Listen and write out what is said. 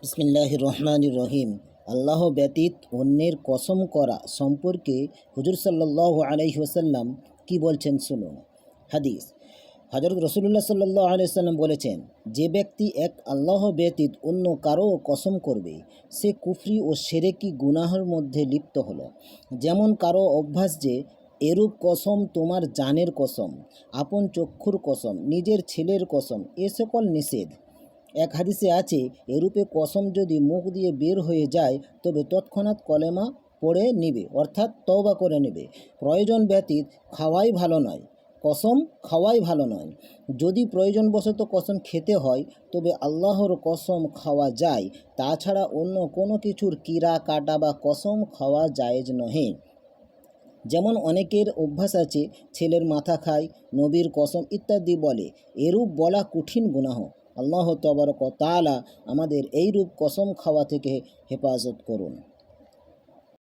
বিসমিল্লাহ রহমান রহিম। আল্লাহ ব্যতীত অন্যের কসম করা সম্পর্কে হুজুর সাল্লাহ আলাইসাল্লাম কি বলছেন শুনুন। হাদিস। হজরত রসুল্লাহ সাল্লাহ আলাইসাল্লাম বলেছেন, যে ব্যক্তি এক আল্লাহ ব্যতীত অন্য কারও কসম করবে, সে কুফরি ও সেরেকি গুনাহর মধ্যে লিপ্ত হলো। যেমন কারও অভ্যাস যে, এরূপ কসম তোমার জানের কসম, আপন চক্ষুর কসম, নিজের ছেলের কসম, এ সকল নিষেধ। এক হাদিসে আছে, এরূপে কসম যদি মুখ দিয়ে বের হয়ে যায়, তবে তৎক্ষণাৎ কলেমা পড়ে নিবে, অর্থাৎ তওবা করে নেবে। প্রয়োজন ব্যতীত খাওয়াই ভালো নয়, কসম খাওয়াই ভালো নয়। যদি প্রয়োজনবশত কসম খেতে হয়, তবে আল্লাহর কসম খাওয়া যায়, তাছাড়া অন্য কোনো কিছুর কিরা, কাটা বা কসম খাওয়া জায়েজ নহে। যেমন অনেকের অভ্যাস আছে, ছেলের মাথা খায়, নবীর কসম ইত্যাদি বলে, এরূপ বলা কঠিন গুনাহ। আল্লাহ তবরক তাআলা আমাদের এইরূপ কসম খাওয়া থেকে হেফাজত করুন।